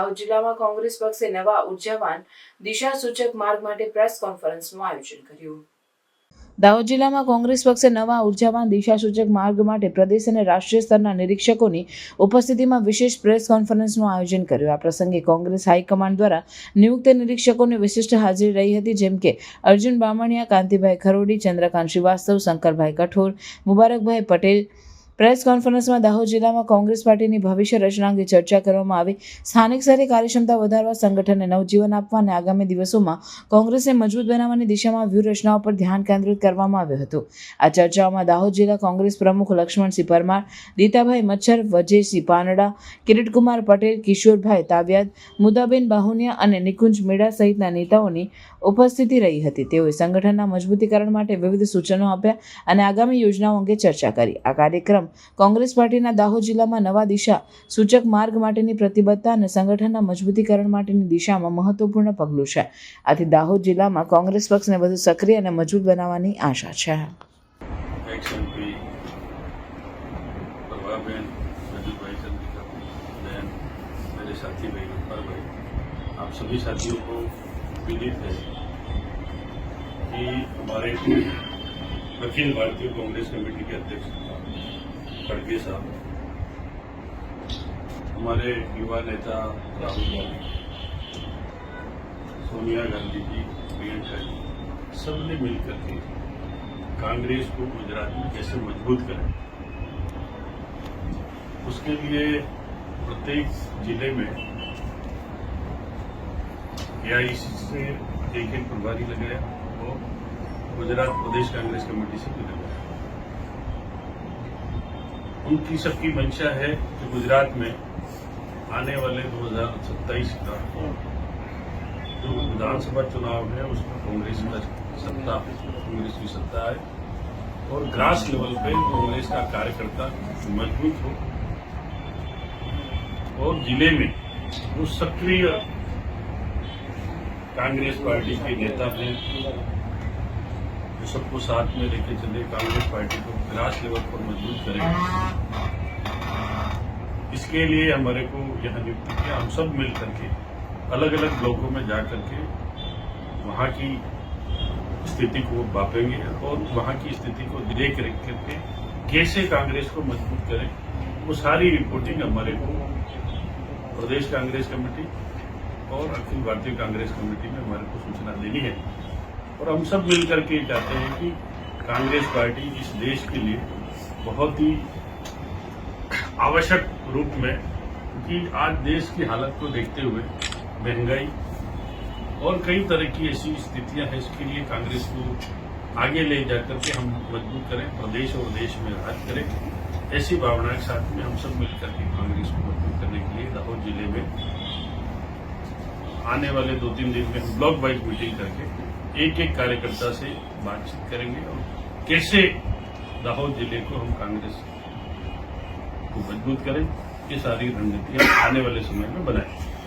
દાહોદ જિલ્લામાં કોંગ્રેસ પક્ષે નવા ઉર્જાવાન દિશા સૂચક માર્ગ માટે પ્રેસ કોન્ફરન્સનું આયોજન કર્યું. દાહોદ જિલ્લામાં કોંગ્રેસ પક્ષે નવા ઉર્જાવાન દિશાસૂચક માર્ગ માટે પ્રદેશ અને રાષ્ટ્રીય સ્તરના નિરીક્ષકોની ઉપસ્થિતિમાં વિશેષ પ્રેસ કોન્ફરન્સનું આયોજન કર્યું. આ પ્રસંગે કોંગ્રેસ હાઈકમાન્ડ દ્વારા નિયુક્ત નિરીક્ષકોની વિશિષ્ટ હાજરી રહી હતી, જેમ કે અર્જુન બામણિયા, કાંતિભાઈ ખરોડી, ચંદ્રકાંત શ્રીવાસ્તવ, શંકરભાઈ કઠોર, મુબારકભાઈ પટેલ પ્રેસ કોન્ફરન્સમાં દાહોદ જિલ્લામાં કોંગ્રેસ પાર્ટીની ભવિષ્ય રચના અંગે ચર્ચા કરવામાં આવી. સ્થાનિક સ્તરે કાર્યક્ષમતા વધારવા સંગઠનને નવજીવન આપવા અને આગામી દિવસોમાં કોંગ્રેસને મજબૂત બનાવવાની દિશામાં વ્યૂહરચનાઓ પર ધ્યાન કેન્દ્રિત કરવામાં આવ્યું હતું. આ ચર્ચાઓમાં દાહોદ જિલ્લા કોંગ્રેસ પ્રમુખ લક્ષ્મણસિંહ પરમાર, દીતાભાઈ મચ્છર, વજયસિંહ પાનડા, કિરીટકુમાર પટેલ, કિશોરભાઈ તાવ્યાદ, મુદાબેન બાહુનિયા અને નિકુંજ મેડા સહિતના નેતાઓની ઉપસ્થિતિ રહી હતી. તેઓએ સંગઠનના મજબૂતીકરણ માટે વિવિધ સૂચનો આપ્યા અને આગામી યોજનાઓ અંગે ચર્ચા કરી. આ કાર્યક્રમ કોંગ્રેસ પાર્ટીના દાહોદ જિલ્લામાં નવા દિશા સૂચક માર્ગ માટેની પ્રતિબદ્ધતા અને સંગઠનના મજબૂતીકરણ માટેની દિશામાં મહત્વપૂર્ણ પગલું છે આથી દાહોદ જિલ્લામાં કોંગ્રેસ પક્ષને વધુ સક્રિય અને મજબૂત બનાવવાની આશા છે ex M P Prabhaben Rajubhai Chandrika बहन मेरे साथी भाई गफ्फार भाई आप सभी साथियों को विदित है कि हमारे अखिल भारतीय कांग्रेस कमेटी के अध्यक्ष खड़गे साहब। हमारे युवा नेता राहुल गांधी, सोनिया गांधी जी, प्रियंका जी, सबने मिलकर के कांग्रेस को गुजरात में कैसे मज़बूत करें? उसके लिए प्रत्येक ज़िले में एआईसी से एक एक प्रभारी लगाया और गुजरात प्रदेश कांग्रेस कमेटी से भी लगाया। उनकी सबकी मंशा है कि गुजरात में आने वाले 2027 का जो विधानसभा चुनाव है, उसमें कांग्रेस का सत्ता, कांग्रेस की सत्ता है। और ग्रास लेवल पे कांग्रेस का कार्यकर्ता मज़बूत हो। और ज़िले में जो सक्रिय कांग्रेस पार्टी के नेता हैं सबको साथ में लेके चले, कांग्रेस पार्टी को ग्रास लेवल पर मज़बूत करें इसके लिए हमारे को यहाँ नियुक्ति किया, हम सब मिल करके अलग अलग ब्लॉकों में जा करके वहाँ की स्थिति को मापेंगे और वहाँ की स्थिति को देख रेख करके कैसे कांग्रेस को मज़बूत करें, वो सारी रिपोर्टिंग हमारे को प्रदेश कांग्रेस कमेटी और अखिल भारतीय कांग्रेस कमेटी में हमारे को सूचना देनी है। और हम सब मिल करके चाहते हैं कि कांग्रेस पार्टी इस देश के लिए बहुत ही आवश्यक रूप में, क्योंकि आज देश की हालत को देखते हुए महँगाई और कई तरह की ऐसी स्थितियाँ हैं, इसके लिए कांग्रेस को आगे ले जाकर के हम मज़बूत करें, प्रदेश और देश में राज करें। ऐसी भावना के साथ में हम सब मिलकर के कांग्रेस को मज़बूत करने के लिए लाहौर ज़िले में आने वाले दो तीन दिन में ब्लॉक वाइज मीटिंग करके एक एक कार्यकर्ता से बातचीत करेंगे और कैसे दाहोद ज़िले को हम कांग्रेस को मज़बूत करें, ये सारी रणनीतियाँ आने वाले समय में बनाएँगे